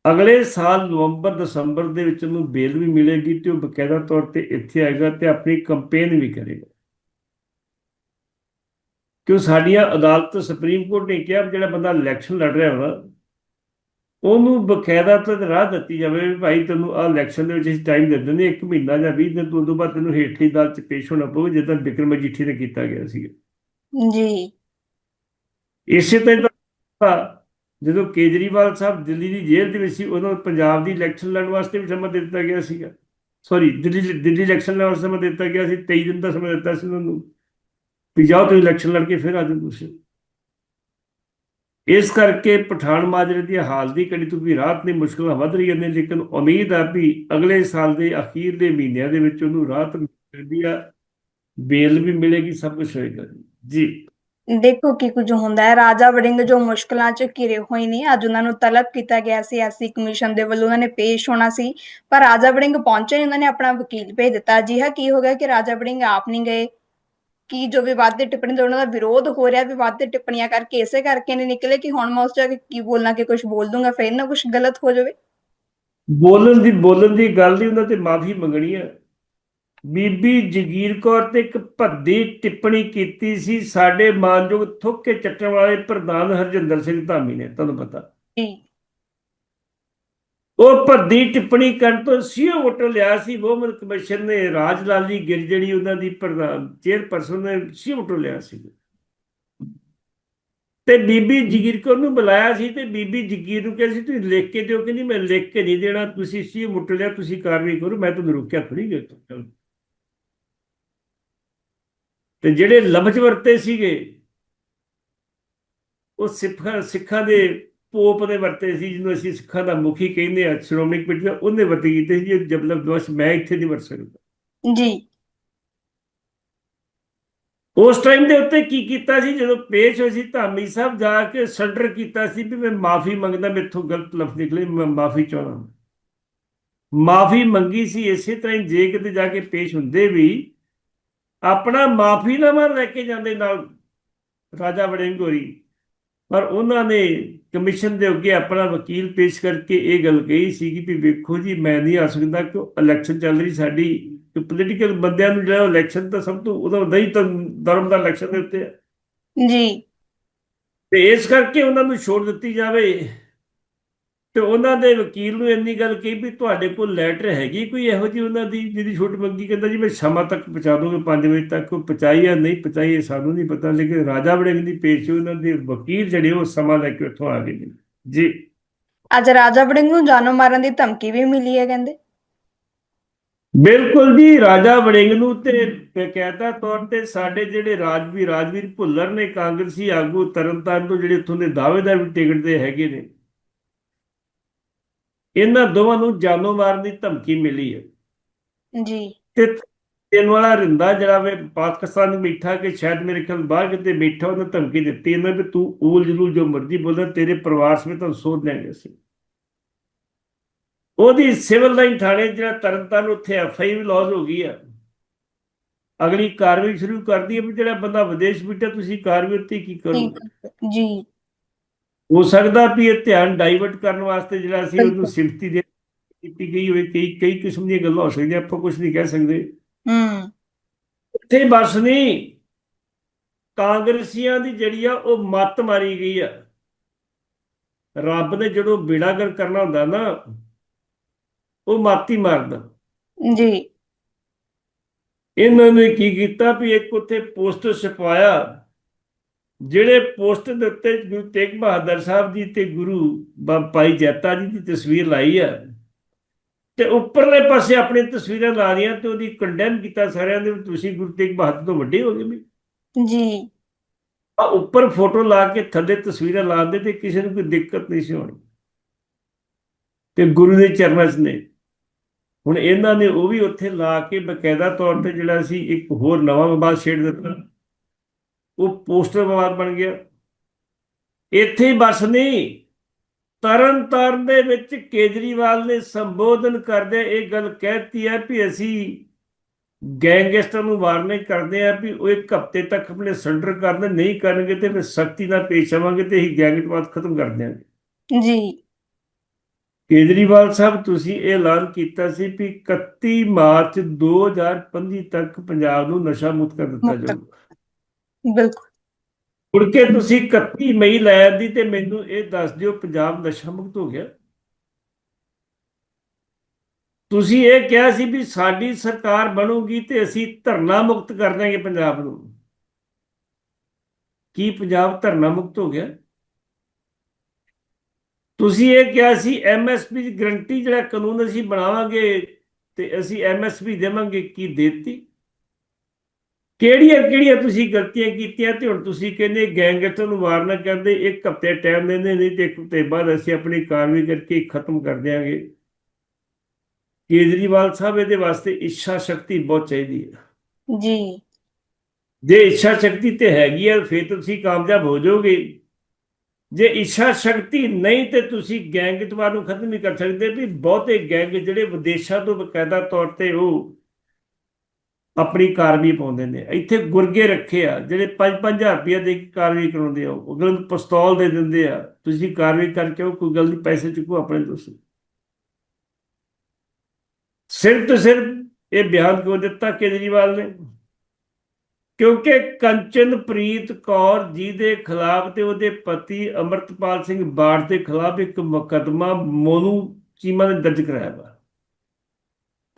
ਅਗਲੇ ਸਾਲ ਨਵੰਬਰ ਦਸੰਬਰ ਦੇ ਵਿੱਚ ਉਹਨੂੰ ਬੇਲ ਵੀ ਮਿਲੇਗੀ ਤੇ ਉਹ ਬਕਾਇਦਾ ਤੌਰ ਤੇ ਇੱਥੇ ਆਏਗਾ ਤੇ ਆਪਣੀ ਕੰਪੇਨ ਵੀ ਕਰੇਗਾ। ਕਿਉਂ ਸਾਡੀਆਂ ਅਦਾਲਤ ਸੁਪਰੀਮ ਕੋਰਟ ਨੇ ਕਿਹਾ ਜਿਹੜਾ ਬੰਦਾ ਇਲੈਕਸ਼ਨ ਲੜ ਰਿਹਾ ਵਾ ਉਹਨੂੰ ਬਕਾਇਦਾ ਤੋਂ ਰਾਹ ਦਿੱਤੀ ਜਾਵੇ ਵੀ ਭਾਈ ਤੈਨੂੰ ਆ ਇਲੈਕਸ਼ਨ ਦੇ ਵਿੱਚ ਅਸੀਂ ਟਾਈਮ ਦੇ ਦਿੰਦੇ ਇੱਕ ਮਹੀਨਾ ਜਾਂ 20 ਦਿਨ ਤੋਂ ਉਦੋਂ ਬਾਅਦ ਤੈਨੂੰ ਹੇਠਲੀ ਅਦਾਲਤ 'ਚ ਪੇਸ਼ ਹੋਣਾ ਪਊ ਜਿੱਦਾਂ ਵਿਕਰਮ ਮਜੀਠੀ ਨੇ ਕੀਤਾ ਗਿਆ ਸੀ ਜੀ। ਇਸੇ ਤਰ੍ਹਾਂ ਜਦੋਂ ਕੇਜਰੀਵਾਲ ਸਾਹਿਬ ਦਿੱਲੀ ਦੀ ਜੇਲ੍ਹ ਦੇ ਵਿੱਚ ਸੀ, ਉਦੋਂ ਪੰਜਾਬ ਦੀ ਇਲੈਕਸ਼ਨ ਲੜਨ ਵਾਸਤੇ ਵੀ ਸਮਾਂ ਦਿੱਤਾ ਗਿਆ ਸੀਗਾ। ਸੌਰੀ ਦਿੱਲੀ ਦਿੱਲੀ ਇਲੈਕਸ਼ਨ ਲੜਨ ਵਾਸਤੇ ਸਮਾਂ ਦਿੱਤਾ ਗਿਆ ਸੀ 23 ਦਿਨ ਦਾ ਸਮਾਂ ਦਿੱਤਾ ਸੀ ਉਹਨਾਂ ਨੂੰ। ਵੀ ਜਾਓ ਤੁਸੀਂ ਇਲੈਕਸ਼ਨ ਲੜ ਕੇ ਫਿਰ ਆ ਜਾਓ ਤੁਸੀਂ। ਇਸ ਕਰਕੇ ਪਠਾਨ ਮਾਜਰੇ ਦੀ ਹਾਲ ਦੀ ਘੜੀ ਤੋਂ ਵੀ ਰਾਹਤ ਨਹੀਂ ਮੁਸ਼ਕਲਾਂ ਵੱਧ ਰਹੀਆਂ ਨੇ, ਲੇਕਿਨ ਉਮੀਦ ਆ ਵੀ ਅਗਲੇ ਸਾਲ ਦੇ ਅਖੀਰ ਦੇ ਮਹੀਨਿਆਂ ਦੇ ਵਿੱਚ ਉਹਨੂੰ ਰਾਹਤ ਮਿਲਦੀ ਆ, ਬੇਲ ਵੀ ਮਿਲੇਗੀ, ਸਭ ਕੁਝ ਹੋਏਗਾ। ਜੀ। ਦੇਖੋ ਕੀ ਕੁਝ ਹੁੰਦਾ ਹੈ। ਰਾਜਾ ਵੜਿੰਗ ਜੋ ਮੁਸ਼ਕਲਾਂ 'ਚ ਘਿਰੇ ਹੋਏ ਨੇ, ਅੱਜ ਉਹਨਾਂ ਨੂੰ ਤਲਬ ਕੀਤਾ ਗਿਆ ਸੀ। ਐਸਸੀ ਕਮਿਸ਼ਨ ਦੇ ਵੱਲੋਂ ਉਹਨਾਂ ਨੇ ਪੇਸ਼ ਹੋਣਾ ਸੀ। ਪਰ ਰਾਜਾ ਵੜਿੰਗ ਪਹੁੰਚੇ ਨਹੀਂ ਉਹਨਾਂ ਨੇ ਆਪਣਾ ਵਕੀਲ ਭੇਜ ਦਿੱਤਾ। ਅਜਿਹਾ ਕੀ ਹੋ ਗਿਆ ਕਿ ਰਾਜਾ ਵੜਿੰਗ ਆਪ ਨਹੀਂ ਗਏ? ਕਿ ਜੋ ਵਿਵਾਦ ਦੀ ਟਿੱਪਣੀ ਤੋਂ ਉਹਨਾਂ ਦਾ ਵਿਰੋਧ ਹੋ ਰਿਹਾ, ਵਿਵਾਦ ਦੀ ਟਿੱਪਣੀਆਂ ਕਰਕੇ ਇਸੇ ਕਰਕੇ ਨਹੀਂ ਨਿਕਲੇ ਕਿ ਹੁਣ ਮੈਂ ਉਸ ਜਗ੍ਹਾ ਕੀ ਬੋਲਣਾ ਕਿ ਕੁਝ ਬੋਲ ਦੂੰਗਾ, ਫਿਰ ਨਾ ਕੁਝ ਗਲਤ ਹੋ ਜਾਵੇ? ਬੋਲਣ ਦੀ ਬੋਲਣ ਦੀ ਗੱਲ ਨਹੀਂ ਉਹਨਾਂ ਤੇ ਮਾਫੀ ਮੰਗਣੀ ਹੈ। ਬੀਬੀ ਜਗੀਰ ਕੌਰ ਤੇ ਇੱਕ ਭੱਦੀ ਟਿੱਪਣੀ ਕੀਤੀ ਸੀ। ਸਾਡੇ ਮਾਨਯੋਗ ਥੁੱਕੇ ਚੱਟਣ ਵਾਲੇ ਪ੍ਰਧਾਨ ਹਰਜਿੰਦਰ ਸਿੰਘ ਧਾਮੀ ਨੇ ਤੁਹਾਨੂੰ ਪਤਾ। ਉਹ ਭੱਦੀ ਟਿੱਪਣੀ ਕਰਨ ਤੋਂ ਸੀਓ ਵੋਟਰ ਲਿਆ ਸੀ। ਵੋਮਨ ਕਮਿਸ਼ਨ ਨੇ ਰਾਜ ਲਾਲੀ ਗਿਰ ਜਿਹੜੀ ਉਹਨਾਂ ਦੀ ਪ੍ਰਧਾਨ ਚੇਅਰਪਰਸਨ ਨੇ ਸੀਓ ਵੋਟਰ ਲਿਆ ਸੀ। ਤੇ ਬੀਬੀ ਜਗੀਰ ਕੌਰ ਨੂੰ ਬੁਲਾਇਆ ਸੀ ਤੇ ਬੀਬੀ ਜਗੀਰ ਨੂੰ ਕਿਹਾ ਸੀ ਤੁਸੀਂ ਲਿਖ ਕੇ ਦਿਓ ਕਿ ਨਹੀਂ? ਮੈਂ ਲਿਖ ਕੇ ਨਹੀਂ ਦੇਣਾ। ਤੁਸੀਂ ਸੀਓ ਵੋਟਰ ਲਿਆ ਤੁਸੀਂ ਕਾਰਵਾਈ ਕਰੋ। ਮੈਂ ਤੁਹਾਨੂੰ ਰੋਕਿਆ ਥੋੜੀ ਗਿਆ ਤੇ ਜਿਹੜੇ ਲਫ਼ਜ਼ ਵਰਤੇ ਸੀਗੇ ਉਹ ਸਿੱਖਾਂ ਸਿੱਖਾਂ ਦੇ ਪੋਪ ਨੇ ਵਰਤੇ ਸੀ ਜਿਹਨੂੰ ਅਸੀਂ ਸਿੱਖਾਂ ਦਾ ਮੁਖੀ ਕਹਿੰਦੇ ਆ ਸ਼੍ਰੋਮਣੀ ਕਮੇਟੀ ਦਾ ਉਹਨੇ ਵਰਤੇ ਕੀਤੇ ਸੀ ਜੇ ਜਬਲਬ ਦੋਸ਼ ਮੈਂ ਇੱਥੇ ਨਹੀਂ ਵਰਤ ਸਕਦਾ। ਜੀ। ਉਸ ਟਾਈਮ ਦੇ ਉੱਤੇ ਕੀ ਕੀਤਾ ਸੀ ਜਦੋਂ ਪੇਸ਼ ਹੋਏ ਸੀ ਧਾਮੀ ਸਾਹਿਬ ਜਾ ਕੇ ਸਰਡਰ ਕੀਤਾ ਸੀ ਵੀ ਮੈਂ ਮਾਫੀ ਮੰਗਦਾ ਮੇਥੋਂ ਗਲਤ ਲਫ਼ਜ਼ ਨਿਕਲੇ ਮੈਂ ਮਾਫੀ ਚਾਹੁੰਦਾ। ਮਾਫੀ ਮੰਗੀ ਸੀ ਇਸੇ ਤਰ੍ਹਾਂ ਜੇ ਕਿਤੇ ਜਾ ਕੇ ਪੇਸ਼ ਹੁੰਦੇ ਵੀ ਆਪਣਾ ਮਾਫੀਨਾਮਾ ਲੈ ਕੇ ਜਾਂਦੇ ਨਾਲ ਰਾਜਾ ਵੜਿੰਗ ਹੋਰੀ। ਪਰ ਉਹਨਾਂ ਨੇ ਕਮਿਸ਼ਨ ਦੇ ਅੱਗੇ ਆਪਣਾ ਵਕੀਲ ਪੇਸ਼ ਕਰਕੇ ਇਹ ਗੱਲ ਕਹੀ ਸੀ ਕਿ ਵੀ ਵੇਖੋ ਜੀ ਮੈਂ ਨਹੀਂ ਆ ਸਕਦਾ ਕਿ ਇਲੈਕਸ਼ਨ ਚੱਲ ਰਹੀ ਸਾਡੀ ਕਿ ਪੋਲੀਟੀਕਲ ਬੰਦਿਆਂ ਨੂੰ ਜਿਹੜਾ ਇਲੈਕਸ਼ਨ ਤਾਂ ਸਭ ਤੋਂ ਉਹਦਾ ਨਹੀਂ ਤਾਂ ਧਰਮ ਦਾ ਇਲੈਕਸ਼ਨ ਦੇ ਉੱਤੇ ਹੈ ਜੀ। ਤੇ ਇਸ ਕਰਕੇ ਉਹਨਾਂ ਨੂੰ ਛੋੜ ਦਿੱਤੀ ਜਾਵੇ। ਤੇ ਉਹਨਾਂ ਦੇ ਵਕੀਲ ਨੂੰ ਇੰਨੀ ਗੱਲ ਕਹੀ ਵੀ ਤੁਹਾਡੇ ਕੋਲ ਲੈਟਰ ਹੈਗੀ ਕੋਈ ਇਹੋ ਜਿਹੀ ਉਹਨਾਂ ਦੀ ਜਿਹਦੀ ਛੋਟ ਮੰਗੀ ਕਹਿੰਦਾ ਜੀ ਮੈਂ ਸ਼ਾਮਾਂ ਤੱਕ ਪਹੁੰਚਾ ਦੂੰਗਾ 5 ਵਜੇ ਤੱਕ ਉਹ ਪਹੁੰਚਾਈ ਜਾਂ ਨਹੀਂ ਪਹੁੰਚਾਈ ਸਾਨੂੰ ਨਹੀਂ ਪਤਾ ਲੇਕਿਨ ਰਾਜਾ ਵੜਿੰਗ ਦੀ ਪੇਸ਼ ਉਹਨਾਂ ਦੇ ਵਕੀਲ ਜਿਹੜੇ ਉਹ ਸਮਾਂ ਲੈ ਕੇ ਉੱਥੋਂ ਆ ਗਏ ਨੇ। ਜੀ। ਅੱਜ ਰਾਜਾ ਵੜਿੰਗ ਨੂੰ ਜਾਨੋਂ ਮਾਰਨ ਦੀ ਧਮਕੀ ਵੀ ਮਿਲੀ ਹੈ ਕਹਿੰਦੇ। ਬਿਲਕੁਲ ਜੀ ਰਾਜਾ ਵੜਿੰਗ ਨੂੰ ਤੇ ਬਕਾਇਦਾ ਤੌਰ ਤੇ ਸਾਡੇ ਜਿਹੜੇ ਰਾਜਵੀਰ ਰਾਜਵੀਰ ਭੁੱਲਰ ਨੇ ਕਾਂਗਰਸੀ ਆਗੂ ਤਰਨਤਾਰਨ ਤੋਂ ਜਿਹੜੇ ਉੱਥੋਂ ਦੇ ਦਾਅਵੇਦਾਰ ਵੀ ਟਿਕਟ ਦੇ ਹੈਗੇ ਨੇ ਇਹਨਾਂ ਦੋਵਾਂ ਨੂੰ ਜਾਨੋਂ ਮਾਰਨ ਦੀ ਧਮਕੀ ਮਿਲੀ ਹੈ। ਜੀ। ਤੇ ਦੇਣ ਵਾਲਾ ਰਿੰਦਾ ਜਿਹੜਾ ਵੇ ਪਾਕਿਸਤਾਨ ਬੈਠਾ ਕਿ ਸ਼ਾਇਦ ਮੇਰੇ ਖਿਆਲ ਬਾਹਰ ਕਿਤੇ ਬੈਠਾ ਉਹਨੇ ਧਮਕੀ ਦਿੱਤੀ ਇਹਨਾਂ ਵੀ ਤੂੰ ਊਲ ਜਲੂਲ ਜੋ ਮਰਜ਼ੀ ਬੋਲੇ ਤੇਰੇ ਪਰਿਵਾਰ ਸਮੇਤ ਤੁਹਾਨੂੰ ਸੋਧ ਲੈਣਗੇ ਅਸੀਂ ਉਹਦੀ ਸਿਵਲ ਲਾਈਨ ਥਾਣੇ ਜਿਹੜਾ ਤਰਨਤਾਰਨ ਉੱਥੇ ਐਫ ਆਈ ਵੀ ਲੌਜ ਹੋ ਗਈ ਆ। ਅਗਲੀ ਕਾਰਵਾਈ ਸ਼ੁਰੂ ਕਰਦੀ ਹੈ ਵੀ ਜਿਹੜਾ ਬੰਦਾ ਵਿਦੇਸ਼ ਬੈਠਾ ਤੁਸੀਂ ਕਾਰਵਾਈ ਉੱਤੇ ਕੀ ਕਰੋਗੇ? ਜੀ। ਹੋ ਸਕਦਾ ਵੀ ਇਹ ਧਿਆਨ ਡਾਈਵਰਟ ਕਰਨ ਵਾਸਤੇ ਜਿਹੜਾ ਸੀ ਉਹਨੂੰ। ਸਿਫਤੀ ਦੇ ਕੀਤੀ ਗਈ ਹੋਵੇ ਕਈ ਕਈ ਕਿਸਮ ਦੀਆਂ ਗੱਲਾਂ ਹੋ ਸਕਦੀਆਂ ਆਪਾਂ ਕੁਝ ਨਹੀਂ ਕਹਿ ਸਕਦੇ। ਹੂੰ। ਇੱਥੇ ਬਸ ਨਹੀਂ ਕਾਂਗਰਸੀਆਂ ਦੀ ਜਿਹੜੀ ਆ ਉਹ ਮੱਤ ਮਾਰੀ ਗਈ ਆ। ਰੱਬ ਨੇ ਜਦੋਂ ਬੇੜਾਗਰ ਕਰਨਾ ਹੁੰਦਾ ਨਾ ਉਹ ਮਾਤੀ ਮਾਰਦਾ ਜੀ। ਇਹਨਾਂ ਨੇ ਕੀ ਕੀਤਾ ਵੀ ਇੱਕ ਉੱਥੇ ਪੋਸਟਰ ਛਪਵਾਇਆ ਜਿਹੜੇ ਪੋਸਟਰ ਦੇ ਉੱਤੇ ਗੁਰੂ ਤੇਗ ਬਹਾਦਰ ਸਾਹਿਬ ਜੀ ਤੇ ਗੁਰੂ ਭਾਈ ਜੈਤਾ ਜੀ ਦੀ ਤਸਵੀਰ ਲਾਈ ਆ ਤੇ ਉੱਪਰਲੇ ਪਾਸੇ ਆਪਣੀ ਤਸਵੀਰਾਂ ਲਾ ਦੀਆਂ ਤੇ ਉਹਦੀ ਕੰਡੈਮ ਕੀਤਾ ਸਾਰਿਆਂ ਦੇ ਤੁਸੀਂ ਗੁਰੂ ਤੇਗ ਬਹਾਦਰ ਤੋਂ ਵੱਡੇ ਹੋ ਗਏ ਵੀ। ਜੀ। ਆ ਉੱਪਰ ਫੋਟੋ ਲਾ ਕੇ ਥੱਲੇ ਤਸਵੀਰਾਂ ਲਾਉਂਦੇ ਤੇ ਕਿਸੇ ਨੂੰ ਕੋਈ ਦਿੱਕਤ ਨਹੀਂ ਸੀ ਹੋਣੀ। ਤੇ ਗੁਰੂ ਦੇ ਚਰਨਾਂ 'ਚ ਨੇ। ਹੁਣ ਇਹਨਾਂ ਨੇ ਉਹ ਵੀ ਉੱਥੇ ਲਾ ਕੇ ਬਕਾਇਦਾ ਤੌਰ ਤੇ ਜਿਹੜਾ ਸੀ ਇੱਕ ਹੋਰ ਨਵਾਂ ਵਿਵਾਦ ਛੇੜ ਦਿੱਤਾ। ਉਹ ਪੋਸਟਰ ਵਿਵਾਦ ਬਣ ਗਿਆ। ਇੱਥੇ ਹੀ ਬਸ ਨਹੀਂ ਤਰਨ ਤਾਰਨ ਦੇ ਵਿੱਚ ਕੇਜਰੀਵਾਲ ਨੇ ਸੰਬੋਧਨ ਕਰਦੇ ਇਹ ਗੱਲ ਕਹਿਤੀ ਹੈ ਵੀ ਅਸੀਂ ਗੈਂਗਸਟਰ ਨੂੰ ਵਾਰਨਿੰਗ ਕਰਦੇ ਆ ਵੀ ਉਹ ਇੱਕ ਹਫ਼ਤੇ ਤੱਕ ਆਪਣੇ ਸਰੈਂਡਰ ਕਰਨੇ ਨਹੀਂ ਕਰਨਗੇ ਤੇ ਫਿਰ ਸਖਤੀ ਨਾਲ ਪੇਸ਼ ਆਵਾਂਗੇ ਤੇ ਅਸੀਂ ਗੈਂਗਸਟਰਵਾਦ ਖਤਮ ਕਰ ਦਿਆਂਗੇ। ਜੀ। ਕੇਜਰੀਵਾਲ ਸਾਹਿਬ ਤੁਸੀਂ ਇਹ ਐਲਾਨ ਕੀਤਾ ਸੀ ਵੀ 31 ਮਾਰਚ 2025 ਤੱਕ ਪੰਜਾਬ ਨੂੰ ਨਸ਼ਾ ਮੁਕਤ ਕਰ ਦਿੱਤਾ। ਜਾਊਗਾ। ਬਿਲਕੁਲ। ਮੁੜ ਕੇ ਤੁਸੀਂ 31 ਮਈ ਲੈ ਦੀ ਤੇ ਮੈਨੂੰ ਇਹ ਦੱਸ ਦਿਓ ਪੰਜਾਬ ਨਸ਼ਾ ਮੁਕਤ ਹੋ ਗਿਆ। ਤੁਸੀਂ ਇਹ ਕਿਹਾ ਸੀ ਵੀ ਸਾਡੀ ਸਰਕਾਰ ਬਣੂਗੀ ਤੇ ਅਸੀਂ ਧਰਨਾ ਮੁਕਤ ਕਰ ਦਾਂਗੇ ਪੰਜਾਬ ਨੂੰ। ਕੀ ਪੰਜਾਬ ਧਰਨਾ ਮੁਕਤ ਹੋ ਗਿਆ? ਤੁਸੀਂ ਇਹ ਕਿਹਾ ਸੀ ਐਮਐਸਪੀ ਦੀ ਗਰੰਟੀ ਜਿਹੜਾ ਕਾਨੂੰਨ ਅਸੀਂ ਬਣਾਵਾਂਗੇ ਤੇ ਅਸੀਂ ਐਮਐਸਪੀ ਦੇਵਾਂਗੇ, ਕੀ ਦੇਤੀ? ਕਿਹੜੀਆਂ ਕਿਹੜੀਆਂ ਤੁਸੀਂ ਗਲਤੀਆਂ ਕੀਤੀਆਂ ਤੇ ਹੁਣ ਤੁਸੀਂ ਕਹਿੰਦੇ ਗੈਂਗਸਟਰ ਨੂੰ ਵਾਰਨਾ ਕਰਦੇ ਇੱਕ ਹਫ਼ਤੇ ਟਾਈਮ ਦਿੰਦੇ ਨਹੀਂ ਤੇ ਇੱਕ ਹਫ਼ਤੇ ਬਾਅਦ ਅਸੀਂ ਆਪਣੀ ਕਾਰਵਾਈ ਕਰਕੇ ਖਤਮ ਕਰ ਦਿਆਂਗੇ। ਕੇਜਰੀਵਾਲ ਸਾਹਿਬ ਇਹਦੇ ਵਾਸਤੇ ਇੱਛਾ ਸ਼ਕਤੀ ਬਹੁਤ ਚਾਹੀਦੀ ਹੈ। ਜੀ। ਜੇ ਇੱਛਾ ਸ਼ਕਤੀ ਤੇ ਹੈਗੀ ਹੈ ਫਿਰ ਤੁਸੀਂ ਕਾਮਯਾਬ ਹੋ ਜਾਓਗੇ। ਜੇ ਇੱਛਾ ਸ਼ਕਤੀ ਨਹੀਂ ਤੇ ਤੁਸੀਂ ਗੈਂਗਟਵਾਰ ਨੂੰ ਖਤਮ ਨਹੀਂ ਕਰ ਸਕਦੇ ਵੀ ਬਹੁਤੇ ਗੈਂਗ ਜਿਹੜੇ ਵਿਦੇਸ਼ਾਂ ਤੋਂ ਬਕਾਇਦਾ ਤੌਰ ਤੇ ਉਹ ਆਪਣੀ ਕਾਰਵਾਈ ਪਾਉਂਦੇ ਨੇ। ਇੱਥੇ ਗੁਰਗੇ ਰੱਖੇ ਆ, ਜਿਹੜੇ 5-5000 ਰੁਪਏ ਦੇ ਕੇ ਕਾਰਵਾਈ ਕਰਾਉਂਦੇ ਆ। ਉਹ ਅਗਲੇ ਨੂੰ ਪਿਸਤੌਲ ਦੇ ਦਿੰਦੇ ਆ। ਤੁਸੀਂ ਕਾਰਵਾਈ ਕਰਕੇ ਉਹ ਕੋਈ ਗੱਲ ਨਹੀਂ ਪੈਸੇ ਚੁੱਕੋ, ਆਪਣੇ ਦੋਸਤ। ਸਿਰਫ ਤੇ ਸਿਰਫ ਇਹ ਬਿਆਨ ਕਿਉਂ ਦਿੱਤਾ ਕੇਜਰੀਵਾਲ ਨੇ? ਕਿਉਂਕਿ ਕੰਚਨਪ੍ਰੀਤ ਕੌਰ ਜੀ ਦੇ ਖਿਲਾਫ ਤੇ ਉਹਦੇ ਪਤੀ ਅਮਰਤਪਾਲ ਸਿੰਘ ਬਾੜ ਦੇ ਖਿਲਾਫ ਇੱਕ ਮੁਕੱਦਮਾ ਮੋਨੂ ਚੀਮਾ ਨੇ ਦਰਜ ਕਰਾਇਆ ਵਾ।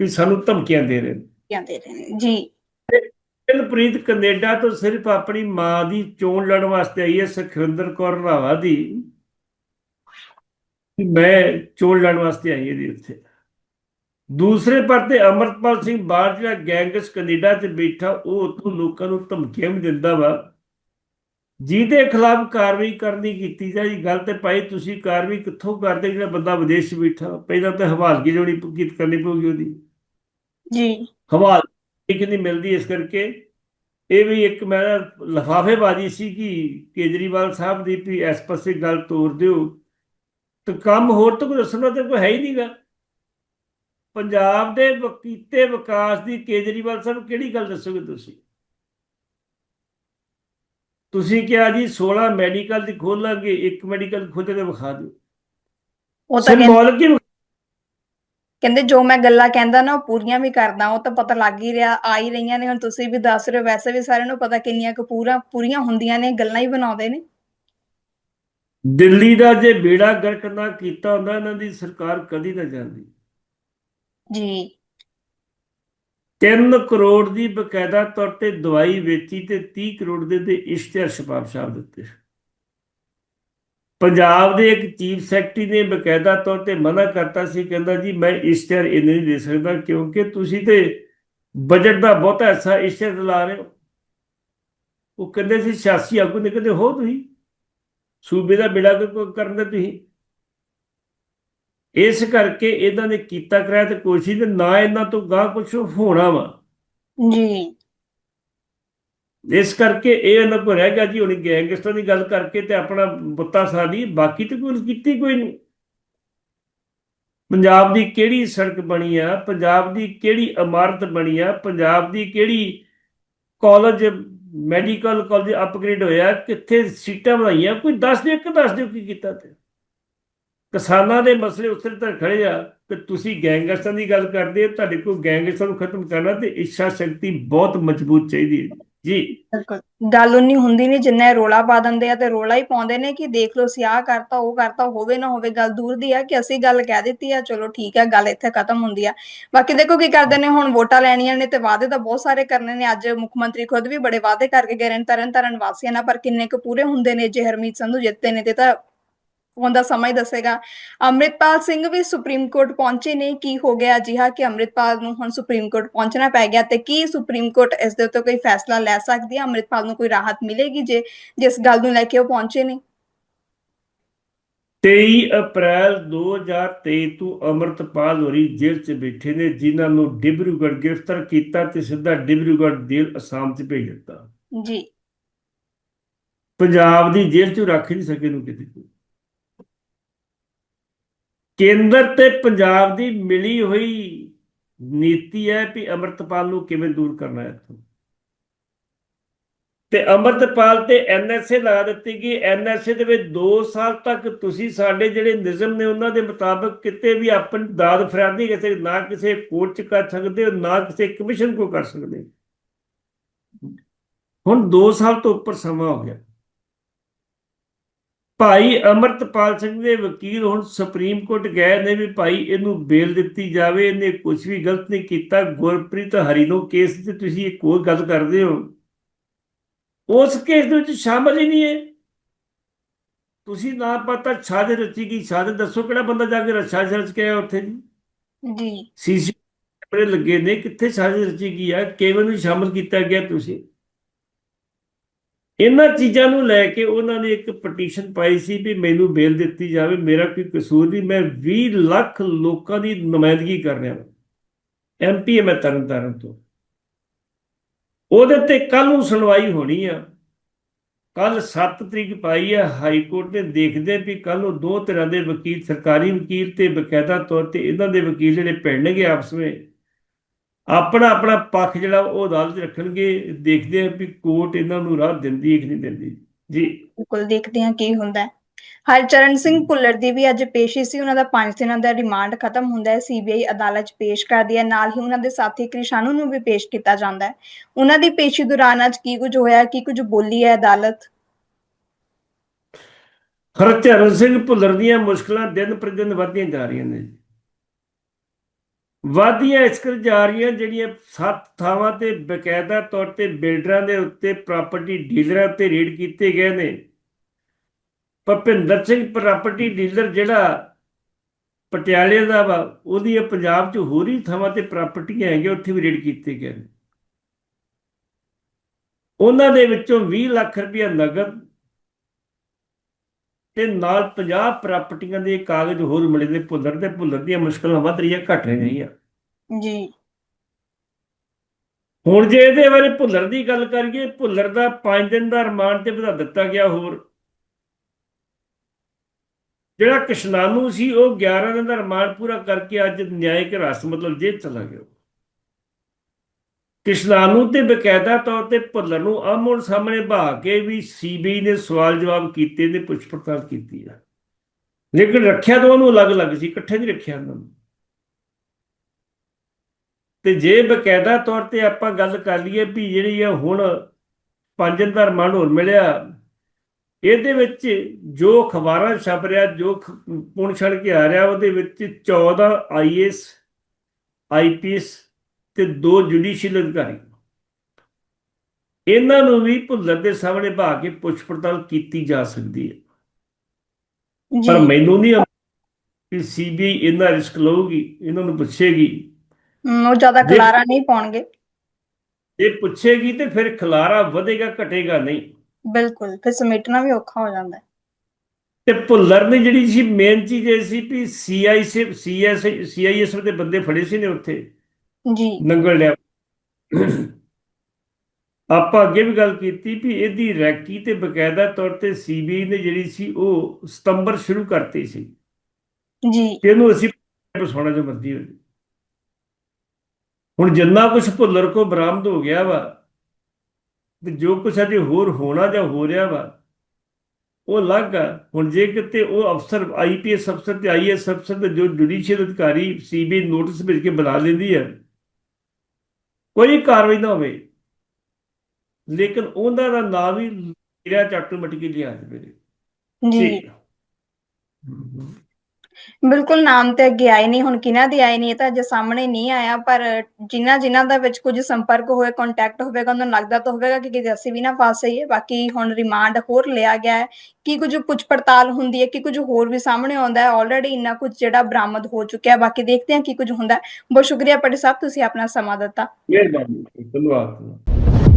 ਵੀ ਸਾਨੂੰ ਧਮਕੀਆਂ ਦੇ ਰਹੇ ਨੇ। ਕਹਿੰਦੇ ਰਹੇ ਨੇ। ਜੀ। ਕੰਚਨਪ੍ਰੀਤ ਕੈਨੇਡਾ ਤੋਂ ਸਿਰਫ ਆਪਣੀ ਮਾਂ ਦੀ ਚੋਣ ਲੜਨ ਵਾਸਤੇ ਆਈ ਹੈ ਸੁਖਵਿੰਦਰ ਕੌਰ ਰਾਵਾ ਦੀ। ਮੈਂ ਚੋਣ ਲੜਨ ਵਾਸਤੇ ਆਈ ਹਾਂ ਜੀ ਉੱਥੇ ਦੂਸਰੇ ਪਾਸੇ ਅਮਰਪਾਲ ਸਿੰਘ ਬਾਹਰ ਜਿਹੜਾ ਗੈਂਗਸ ਕੈਨੇਡਾ 'ਚ ਬੈਠਾ ਉਹ ਉੱਥੋਂ ਲੋਕਾਂ ਨੂੰ ਧਮਕੀਆਂ ਵੀ ਦਿੰਦਾ ਵਾ। ਜਿਹਦੇ ਖਿਲਾਫ ਕਾਰਵਾਈ ਕਰਨੀ ਕੀਤੀ ਜਾਈ ਗੱਲ ਤੇ ਭਾਈ ਤੁਸੀਂ ਕਾਰਵਾਈ ਕਿੱਥੋਂ ਕਰਦੇ ਜਿਹੜਾ ਬੰਦਾ ਵਿਦੇਸ਼ 'ਚ ਬੈਠਾ? ਪਹਿਲਾਂ ਤਾਂ ਹਵਾਲਗੀ ਜਿਹੜੀ ਕੀਤੀ ਕਰਨੀ ਪਊਗੀ ਉਹਦੀ। ਜੀ। ਹਵਾਲ ਇੱਕ ਨਹੀਂ ਮਿਲਦੀ ਇਸ ਕਰਕੇ? ਇਹ ਵੀ ਇੱਕ ਮੈਂ ਲਫਾਫੇਬਾਜ਼ੀ ਸੀ ਕਿ ਕੇਜਰੀਵਾਲ ਸਾਹਿਬ ਦੀ ਵੀ ਇਸ ਪਾਸੇ ਗੱਲ ਤੋਰ ਦਿਓ। ਤੇ ਕੰਮ ਹੋਰ ਤਾਂ ਕੋਈ ਦੱਸਣਾ ਤੇ ਕੋਈ ਹੈ ਹੀ ਨਹੀਂਗਾ ਪੰਜਾਬ ਦੇ ਵਕੀਤੇ ਵਿਕਾਸ ਦੀ ਕੇਜਰੀਵਾਲ ਸਾਹਿਬ ਕਿਹੜੀ ਗੱਲ ਦੱਸੋਗੇ ਤੁਸੀਂ? ਤੁਸੀਂ ਕਿਹਾ ਜੀ 16 ਮੈਡੀਕਲ ਦੀ ਖੋਲਾਂਗੇ ਇੱਕ ਮੈਡੀਕਲ ਖੋਲ ਕੇ ਵਿਖਾ ਦਿਓ। ਉਹ ਤਾਂ ਸਿੰਬੋਲਿਕ ਕਹਿੰਦੇ ਜੋ ਮੈਂ ਗੱਲਾਂ ਕਹਿੰਦਾ ਨਾ ਉਹ ਪੂਰੀਆਂ ਵੀ ਕਰਦਾ ਉਹ ਤਾਂ ਪਤਾ ਲੱਗ ਹੀ ਰਿਹਾ ਆ ਹੀ ਰਹੀਆਂ ਨੇ ਹੁਣ ਤੁਸੀਂ ਵੀ ਦੱਸ ਰਹੇ ਹੋ ਵੈਸੇ ਵੀ ਸਾਰਿਆਂ ਨੂੰ ਪਤਾ ਕਿੰਨੀਆਂ ਕੁ ਪੂਰਾ ਪੂਰੀਆਂ ਹੁੰਦੀਆਂ ਨੇ ਗੱਲਾਂ ਹੀ ਬਣਾਉਂਦੇ ਨੇ। ਦਿੱਲੀ ਦਾ ਜੇ ਬੇੜਾ ਗਰਕ ਨਾ ਕੀਤਾ ਹੁੰਦਾ ਇਹਨਾਂ ਦੀ ਸਰਕਾਰ ਕਦੀ ਨਾ ਜਾਂਦੀ। ਜੀ। 3 ਕਰੋੜ ਦੀ ਬਕਾਇਦਾ ਤੌਰ ਤੇ ਦਵਾਈ ਵੇਚੀ ਤੇ 30 ਕਰੋੜ ਦੇ ਤੇ ਇਸ਼ਤਿਹਾਰ ਛਪਾ ਛਾਪ ਦਿੱਤੇ। ਪੰਜਾਬ ਦੇ ਇੱਕ ਚੀਫ ਸੈਕਟਰੀ ਨੇ ਬਕਾਇਦਾ ਤੌਰ ਤੇ ਮਨਾ ਕਰਤਾ ਸੀ, ਕਹਿੰਦਾ ਜੀ, ਮੈਂ ਇਸ਼ਤਿਹਾਰ ਇੰਨੇ ਨਹੀਂ ਦੇ ਸਕਦਾ ਕਿਉਂਕਿ ਤੁਸੀਂ ਤੇ ਬਜਟ ਦਾ ਬਹੁਤਾ ਹਿੱਸਾ ਇਸ਼ਤਿਹਾਰ ਲਾ ਰਹੇ ਹੋ। ਉਹ ਕਹਿੰਦੇ ਸੀ, ਸਿਆਸੀ ਆਗੂ ਨੇ ਕਹਿੰਦੇ ਹੋ ਤੁਸੀਂ? ਸੂਬੇ ਦਾ ਬਿੜਾ ਕਰਨ ਦੇ ਤੁਸੀਂ? ਇਸ ਕਰਕੇ ਇਹਨਾਂ ਨੇ ਕੀਤਾ ਕਰਾਇਆ ਤੇ ਕੋਸ਼ਿਸ਼ ਤੇ ਨਾ ਇਹਨਾਂ ਤੋਂ ਗਾਹ ਕੁਝ ਹੋਣਾ ਵਾ। ਜੀ। ਇਸ ਕਰਕੇ ਇਹ ਇਹਨਾਂ ਕੋਲ ਰਹਿ ਗਿਆ ਜੀ, ਹੁਣ ਗੈਂਗਸਟਰ ਦੀ ਗੱਲ ਕਰਕੇ ਤੇ ਆਪਣਾ ਬੁੱਤਾ ਸਾਦੀ ਬਾਕੀ ਤੇ ਕੋਈ ਕੀਤੀ ਕੋਈ ਨਹੀਂ। ਪੰਜਾਬ ਦੀ ਕਿਹੜੀ ਸੜਕ ਬਣੀ ਆ, ਪੰਜਾਬ ਦੀ ਕਿਹੜੀ ਇਮਾਰਤ ਬਣੀ ਆ, ਪੰਜਾਬ ਦੀ ਕਿਹੜੀ ਕਾਲਜ ਮੈਡੀਕਲ ਕਾਲਜ ਅਪਗ੍ਰੇਡ ਹੋਇਆ, ਕਿੱਥੇ ਸੀਟਾਂ ਬਣਾਈਆਂ, ਕੋਈ ਦੱਸ ਦਿਓ ਇੱਕ, ਦੱਸ ਦਿਓ ਕੀ ਕੀਤਾ ਤੇ। ਕਿਸਾਨਾਂ ਦੇ ਮਸਲੇ ਉਸੇ ਤਰ੍ਹਾਂ ਖੜੇ ਆ ਕਿ ਤੁਸੀਂ ਗੈਂਗਸਟਰਾਂ ਦੀ ਗੱਲ ਕਰਦੇ ਹੋ, ਤੁਹਾਡੇ ਕੋਲ ਗੈਂਗਸਟਰ ਨੂੰ ਖਤਮ ਕਰਨਾ ਤੇ ਇੱਛਾ ਸ਼ਕਤੀ ਬਹੁਤ ਮਜ਼ਬੂਤ ਚਾਹੀਦੀ ਹੈ। ਜੀ। ਗੱਲ ਉਨੀ ਹੁੰਦੀ ਨਹੀਂ ਜਿੰਨਾ ਰੋਲਾ ਪਾ ਦਿੰਦੇ ਆ ਤੇ ਰੋਲਾ ਹੀ ਪਾਉਂਦੇ ਨੇ ਕਿ ਦੇਖ ਲਓ ਅਸੀਂ ਕਰਤਾ, ਉਹ ਕਰਤਾ, ਹੋਵੇ ਨਾ ਹੋਵੇ, ਗੱਲ ਦੂਰ ਦੀ ਆ ਕਿ ਅਸੀਂ ਗੱਲ ਕਹਿ ਦਿੱਤੀ ਆ, ਚਲੋ ਠੀਕ ਆ, ਗੱਲ ਇੱਥੇ ਖਤਮ ਹੁੰਦੀ ਆ। ਬਾਕੀ ਦੇਖੋ ਕੀ ਕਰਦੇ ਨੇ, ਹੁਣ ਵੋਟਾਂ ਲੈਣੀਆਂ ਨੇ ਤੇ ਵਾਅਦੇ ਤਾਂ ਬਹੁਤ ਸਾਰੇ ਕਰਨੇ ਨੇ, ਅੱਜ ਮੁੱਖ ਮੰਤਰੀ ਖੁਦ ਵੀ ਬੜੇ ਵਾਅਦੇ ਕਰਕੇ ਗਏ ਨੇ ਤਰਨ ਤਾਰਨ ਵਾਸੀਆਂ ਨਾਲ, ਪਰ ਕਿੰਨੇ ਕੁ ਪੂਰੇ ਹੁੰਦੇ ਨੇ ਜੇ ਹਰਮੀਤ ਸੰਧੂ ਜਿੱਤਦੇ ਨੇ, ਤੇ ਤਾਂ ਉਹਦਾ ਸਮਾਂ ਹੀ ਦੱਸੇਗਾ। ਅੰਮ੍ਰਿਤਪਾਲ ਸਿੰਘ ਵੀ ਸੁਪਰੀਮ ਕੋਰਟ ਪਹੁੰਚੇ ਨੇ। ਕੀ ਹੋ ਗਿਆ ਅਜਿਹਾ ਕਿ ਅੰਮ੍ਰਿਤਪਾਲ ਨੂੰ ਹੁਣ ਸੁਪਰੀਮ ਕੋਰਟ ਪਹੁੰਚਣਾ ਪੈ ਗਿਆ ਤੇ ਕੀ ਸੁਪਰੀਮ ਕੋਰਟ ਇਸ ਦੇ ਉੱਤੇ ਕੋਈ ਫੈਸਲਾ ਲੈ ਸਕਦੀ ਹੈ? ਅੰਮ੍ਰਿਤਪਾਲ ਨੂੰ ਕੋਈ ਰਾਹਤ ਮਿਲੇਗੀ ਜੇ ਜਿਸ ਗੱਲ ਨੂੰ ਲੈ ਕੇ ਉਹ ਪਹੁੰਚੇ ਨੇ? 23 ਅਪ੍ਰੈਲ 2023 ਤੋਂ ਅਮਰਤਪਾਲ ਹੋਰੀ ਜੇਲ੍ਹ 'ਚ ਬੈਠੇ ਨੇ ਜਿਨ੍ਹਾਂ ਨੂੰ ਡਿਬਰੂਗੜ੍ਹ ਗ੍ਰਿਫਤਾਰ ਕੀਤਾ ਤੇ ਸਿੱਧਾ ਡਿਬਰੂਗੜ੍ਹ ਜੇਲ੍ਹ ਅਸਾਮ 'ਚ ਭੇਜ ਦਿੱਤਾ। ਜੀ। ਪੰਜਾਬ ਦੀ ਜੇਲ੍ਹ 'ਚ ਰੱਖ ਨਹੀਂ ਸਕੇ ਨੂੰ ਕਿਤੇ ਕੇਂਦਰ ਤੇ ਪੰਜਾਬ ਦੀ ਮਿਲੀ ਹੋਈ ਨੀਤੀ ਹੈ ਕਿ ਅਮਰਤਪਾਲ ਨੂੰ ਕਿਵੇਂ ਦੂਰ ਕਰਨਾ ਹੈ ਇੱਥੋਂ। ਤੇ ਅਮਰਤਪਾਲ ਤੇ ਐਨਐਸਏ ਲਾ ਦਿੱਤੀ ਗਈ। ਐਨਐਸਏ ਦੇ ਵਿੱਚ 2 ਸਾਲ ਤੱਕ ਤੁਸੀਂ ਸਾਡੇ ਜਿਹੜੇ ਨਿਯਮ ਨੇ ਉਹਨਾਂ ਦੇ ਮੁਤਾਬਕ ਕਿਤੇ ਵੀ ਆਪਣੀ ਦਾਦ ਫਰਿਆਦੀ ਕਿਸੇ ਨਾ ਕਿਸੇ ਕੋਰਟ ਚ ਕਰ ਸਕਦੇ ਹੋ, ਨਾ ਕਿਸੇ ਕਮਿਸ਼ਨ ਕੋ ਕਰ ਸਕਦੇ ਹੁਣ 2 ਸਾਲ ਤੋਂ ਉੱਪਰ ਸਮਾਂ ਹੋ ਗਿਆ। ਭਾਈ ਅਮਰਤਪਾਲ ਸਿੰਘ ਦੇ ਵਕੀਲ ਹੁਣ ਸੁਪਰੀਮ ਕੋਰਟ ਗਏ ਨੇ ਵੀ ਭਾਈ ਇਹਨੂੰ ਬੇਲ ਦਿੱਤੀ ਜਾਵੇ ਇਹਨੇ ਕੁਝ ਵੀ ਗਲਤ ਨਹੀਂ ਕੀਤਾ। ਗੁਰਪ੍ਰੀਤ ਹਰੀਨੋ ਕੇਸ ਤੇ ਤੁਸੀਂ ਇੱਕ ਹੋਰ ਗੱਲ ਕਰਦੇ ਹੋ। ਉਸ ਕੇਸ ਦੇ ਵਿੱਚ ਸ਼ਾਮਲ ਹੀ ਨਹੀਂ ਹੈ। ਤੁਸੀਂ ਨਾ ਪਤਾ ਛਾਜ ਰਚੀ ਗਈ। ਛਾਜ ਦੱਸੋ ਕਿਹੜਾ ਬੰਦਾ ਜਾ ਕੇ ਰਛਾ ਰਚ ਕੇ ਆਇਆ ਉੱਥੇ ਜੀ? ਜੀ। ਸੀਸੀ ਕੈਮਰੇ ਲੱਗੇ ਨੇ। ਕਿੱਥੇ ਛਾਜ ਰਚੀ ਗਈ ਆ? ਕਿਵੇਂ ਨੂੰ ਸ਼ਾਮਲ ਕੀਤਾ ਗਿਆ ਤੁਸੀਂ? ਇਹਨਾਂ ਚੀਜ਼ਾਂ ਨੂੰ ਲੈ ਕੇ ਉਹਨਾਂ ਨੇ ਇੱਕ ਪਟੀਸ਼ਨ ਪਾਈ ਸੀ ਵੀ ਮੈਨੂੰ ਬੇਲ ਦਿੱਤੀ ਜਾਵੇ, ਮੇਰਾ ਕੋਈ ਕਸੂਰ ਨਹੀਂ, ਮੈਂ 20 ਲੱਖ ਲੋਕਾਂ ਦੀ ਨੁਮਾਇੰਦਗੀ ਕਰ ਰਿਹਾ ਹਾਂ ਐਮਪੀ ਮੈਂ ਤਰਨ ਤਾਰਨ ਤੋਂ। ਉਹਦੇ ਤੇ ਕੱਲ ਨੂੰ ਸੁਣਵਾਈ ਹੋਣੀ ਆ। ਕੱਲ 7 ਤਰੀਕ ਪਾਈ ਹੈ ਹਾਈ ਕੋਰਟ ਨੇ ਦੇਖਦੇ ਵੀ ਕੱਲ ਉਹ ਦੋ ਤਰ੍ਹਾਂ ਦੇ ਵਕੀਲ, ਸਰਕਾਰੀ ਵਕੀਲ ਤੇ ਬਕਾਇਦਾ ਤੌਰ ਤੇ ਇਹਨਾਂ ਦੇ ਵਕੀਲ ਜਿਹੜੇ ਭਿੜਨਗੇ ਆਪਸ ਵਿੱਚ। ਆਪਣਾ ਆਪਣਾ ਪੱਖ ਜਿਹੜਾ ਉਹ ਅਦਾਲਤ ਰੱਖਣਗੇ ਦੇਖਦੇ ਆ ਵੀ ਕੋਰਟ ਇਹਨਾਂ ਨੂੰ ਰਾਹ ਦਿੰਦੀ ਹੈ ਕਿ ਨਹੀਂ ਦਿੰਦੀ। ਜੀ। ਬਿਲਕੁਲ ਦੇਖਦੇ ਹਾਂ ਕੀ ਹੁੰਦਾ ਹਰਚਰਨ ਸਿੰਘ ਭੁੱਲਰ ਦੀ ਵੀ ਅੱਜ ਪੇਸ਼ੀ ਸੀ। ਉਹਨਾਂ ਦਾ 5 ਦਿਨਾਂ ਦਾ ਰਿਮਾਂਡ ਖਤਮ ਹੁੰਦਾ ਹੈ। ਸੀਬੀਆਈ ਅਦਾਲਤ 'ਚ ਪੇਸ਼ ਕਰਦੀ ਹੈ। ਨਾਲ ਹੀ ਉਹਨਾਂ ਦੇ ਸਾਥੀ ਕ੍ਰਿਸ਼ਾਨੂ ਨੂੰ ਵੀ ਪੇਸ਼ ਕੀਤਾ ਜਾਂਦਾ ਹੈ। ਉਹਨਾਂ ਦੀ ਪੇਸ਼ੀ ਦੌਰਾਨ ਅੱਜ ਕੀ ਕੁਝ ਹੋਇਆ ਕੀ ਕੁਝ ਬੋਲੀ ਹੈ ਅਦਾਲਤ? ਹਰਚਰਨ ਸਿੰਘ ਭੁੱਲਰ ਦੀਆਂ ਮੁਸ਼ਕਲਾਂ ਦਿਨ ਪ੍ਰਤੀ ਦਿਨ ਵਧਦੀਆਂ ਜਾ ਰਹੀਆਂ ਨੇ। ਜੀ ਵਾਦੀਆਂ ਇਸ ਜਾ ਰਹੀਆਂ ਜਿਹੜੀਆਂ ਸੱਤ ਥਾਵਾਂ ਤੇ ਬਕਾਇਦਾ ਤੌਰ ਤੇ ਬਿਲਡਰਾਂ ਦੇ ਉੱਤੇ ਪ੍ਰਾਪਰਟੀ ਡੀਲਰਾਂ ਤੇ ਰੇਡ ਕੀਤੇ ਗਏ ਨੇ। ਭਪਿੰਦਰ ਸਿੰਘ ਪ੍ਰਾਪਰਟੀ ਡੀਲਰ ਜਿਹੜਾ ਪਟਿਆਲੇ ਦਾ ਵਾ, ਉਹਦੀ ਇਹ ਪੰਜਾਬ 'ਚ ਹੋਰ ਹੀ ਥਾਵਾਂ ਤੇ ਪ੍ਰਾਪਰਟੀਆਂ ਹੈਗੀਆਂ, ਉੱਥੇ ਵੀ ਰੇਡ ਕੀਤੇ ਗਏ ਨੇ। ਉਹਨਾਂ ਦੇ ਵਿੱਚੋਂ 20 ਲੱਖ ਰੁਪਇਆ ਨਗਦ ਤੇ ਨਾਲ 50 ਪ੍ਰਾਪਰਟੀਆਂ ਦੇ ਕਾਗਜ਼ ਹੋਰ ਮਿਲੇ ਨੇ ਭੁੱਲਰ ਤੇ ਭੁੱਲਰ ਦੀਆਂ ਮੁਸ਼ਕਲਾਂ ਵੱਧ ਰਹੀਆਂ ਘਟ ਰਹੀਆਂ ਜੀ। ਹੁਣ ਜੇ ਇਹਦੇ ਬਾਰੇ ਭੁੱਲਰ ਦੀ ਗੱਲ ਕਰੀਏ ਭੁੱਲਰ ਦਾ 5 ਦਿਨ ਦਾ ਰਿਮਾਂਡ ਤੇ ਵਧਾ ਦਿੱਤਾ ਗਿਆ ਹੋਰ। ਜਿਹੜਾ ਕਿਸ਼ਨਾਨੂ ਸੀ ਉਹ 11 ਦਿਨ ਦਾ ਰਿਮਾਂਡ ਪੂਰਾ ਕਰਕੇ ਅੱਜ ਨਿਆਇਕ ਹਿਰਾਸਤ ਮਤਲਬ ਜੇਲ੍ਹ ਚਲਾ ਗਿਆ। ਕਿਸ਼ਨਾਨੂ ਤੇ ਬਕਾਇਦਾ ਤੌਰ ਤੇ ਭੁੱਲਰ ਨੂੰ ਆਮੋ ਸਾਹਮਣੇ ਬਹਾ ਕੇ ਵੀ ਸੀਬੀਆਈ ਨੇ ਸਵਾਲ ਜਵਾਬ ਕੀਤੇ ਨੇ ਪੁੱਛ ਪੜਤਾਲ ਕੀਤੀ ਆ। ਲੇਕਿਨ ਰੱਖਿਆ ਤਾਂ ਉਹਨੂੰ ਅਲੱਗ-ਅਲੱਗ ਸੀ ਇਕੱਠੇ ਨਹੀਂ ਰੱਖਿਆ ਉਹਨਾਂ ਨੂੰ। ਤੇ ਜੇ ਬਕਾਇਦਾ ਤੌਰ ਤੇ ਆਪਾਂ ਗੱਲ ਕਰ ਲਈਏ ਵੀ ਜਿਹੜੀ ਆ ਹੁਣ ਪੰਜ ਦਾ ਰਿਮਾਂਡ ਹੋਰ ਮਿਲਿਆ, ਇਹਦੇ ਵਿੱਚ ਜੋ ਖਬਰਾਂ ਛਪ ਰਿਹਾ, ਜੋ ਪੁਣ ਛੜ ਕੇ ਆ ਰਿਹਾ, ਉਹਦੇ ਵਿੱਚ 14 ਆਈਐਸ ਆਈਪੀਐਸ ਤੇ ਦੋ ਜੁਡੀਸ਼ੀਅਲ ਅਧਿਕਾਰੀ। ਇਹਨਾਂ ਨੂੰ ਵੀ ਭੁੱਲਰ ਦੇ ਸਾਹਮਣੇ ਭਾ ਕੇ ਪੁੱਛ ਪੜਤਾਲ ਕੀਤੀ ਜਾ ਸਕਦੀ ਹੈ। ਪਰ ਮੈਨੂੰ ਨਹੀਂ ਕਿ ਸੀਬੀਆਈ ਇਹਨਾਂ ਰਿਸਕ ਲਊਗੀ ਇਹਨਾਂ ਨੂੰ ਪੁੱਛੇਗੀ। ਉਹ ਜ਼ਿਆਦਾ ਖਲਾਰਾ ਨਹੀਂ ਪਾਉਣਗੇ। ਜੇ ਪੁੱਛੇਗੀ ਤੇ ਫਿਰ ਖਲਾਰਾ ਵਧੇਗਾ ਘਟੇਗਾ ਨਹੀਂ। ਬਿਲਕੁਲ ਫਿਰ ਸਮੇਟਣਾ ਵੀ ਔਖਾ ਹੋ ਜਾਂਦਾ ਹੈ। ਤੇ ਭੁੱਲਰ ਨੇ ਜਿਹੜੀ ਸੀ ਮੇਨ ਚੀਜ਼ ਇਹ ਸੀ ਵੀ ਸੀਆਈ ਸੇ ਸੀਐਸ ਸੀਆਈਐਸ ਦੇ ਬੰਦੇ ਫੜੇ ਸੀ ਨੇ ਉੱਥੇ। ਜੀ। ਨੰਗਲ ਡੈਮ। ਆਪਾਂ ਅੱਗੇ ਵੀ ਗੱਲ ਕੀਤੀ ਵੀ ਇਹਦੀ ਰੈਕੀ ਤੇ ਬਕਾਇਦਾ ਤੌਰ ਤੇ ਸੀਬੀਆਈ ਨੇ ਜਿਹੜੀ ਸੀ ਉਹ ਸਤੰਬਰ ਸ਼ੁਰੂ ਕਰਤੀ ਸੀ। ਜੀ। ਇਹਨੂੰ ਅਸੀਂ ਬਸਾਉਣਾ ਜੋ ਮਰਜ਼ੀ ਹੋ ਹੁਣ ਜਿੰਨਾ ਕੁਝ ਭੁੱਲਰ ਕੋ ਬਰਾਮਦ ਹੋ ਗਿਆ ਵਾ ਤੇ ਜੋ ਕੁਝ ਅਜੇ ਹੋਰ ਹੋਣਾ ਜਾਂ ਹੋ ਰਿਹਾ ਵਾ ਉਹ ਅਲੱਗ ਆ। ਹੁਣ ਜੇ ਕਿਤੇ ਉਹ ਅਫਸਰ ਆਈਪੀਐਸ ਅਫਸਰ ਤੇ ਆਈਐਸ ਅਫਸਰ ਤੇ ਜੋ ਜੁਡੀਸ਼ੀਅਲ ਅਧਿਕਾਰੀ ਸੀਬੀਆਈ ਨੋਟਿਸ ਭੇਜ ਕੇ ਬੁਲਾ ਲੈਂਦੀ ਹੈ ਕੋਈ ਕਾਰਵਾਈ ਨਾ ਹੋਵੇ। ਲੇਕਿਨ ਉਹਨਾਂ ਦਾ ਨਾਮ ਵੀ ਲਿਆ ਆਟੋਮੈਟਿਕਲੀ ਲਿਆ ਜਾਵੇ ਜੀ। ਬਿਲਕੁਲ ਨਾਮ ਤੇ ਅੱਗੇ ਆਏ ਨਹੀਂ, ਹੁਣ ਕਿਹਨਾਂ ਦੇ ਆਏ ਨਹੀਂ, ਇਹ ਤਾਂ ਅਜੇ ਸਾਹਮਣੇ ਨਹੀਂ ਆਇਆ, ਪਰ ਜਿਨ੍ਹਾਂ ਜਿਨ੍ਹਾਂ ਦਾ ਵਿੱਚ ਕੁਝ ਸੰਪਰਕ ਹੋਏ ਕੰਟੈਕਟ ਹੋਵੇਗਾ, ਉਹਨਾਂ ਨੂੰ ਲੱਗਦਾ ਤਾਂ ਹੋਵੇਗਾ ਕਿ ਕਿਤੇ ਅਸੀਂ ਵੀ ਨਾ ਫਸ ਜਾਈਏ, ਬਾਕੀ ਹੁਣ ਰਿਮਾਂਡ ਹੋਰ ਲਿਆ ਗਿਆ ਹੈ, ਕੀ ਕੁਝ ਪੁੱਛ ਪੜਤਾਲ ਹੁੰਦੀ ਹੈ, ਕਿ ਕੁਝ ਹੋਰ ਵੀ ਸਾਹਮਣੇ ਆਉਂਦਾ ਹੈ ਆਲਰੇਡੀ ਇੰਨਾ ਕੁਝ ਜਿਹੜਾ ਬਰਾਮਦ ਹੋ ਚੁੱਕਿਆ ਹੈ, ਬਾਕੀ ਦੇਖਦੇ ਹਾਂ ਕੀ ਕੁਝ ਹੁੰਦਾ ਹੈ। ਬਹੁਤ ਸ਼ੁਕਰੀਆ ਪਟੇ ਸਾਹਿਬ ਤੁਸੀਂ ਆਪਣਾ ਸਮਾਂ ਦਿੱਤਾ। ਮਿਹਰਬਾਨੀ, ਧੰਨਵਾਦ।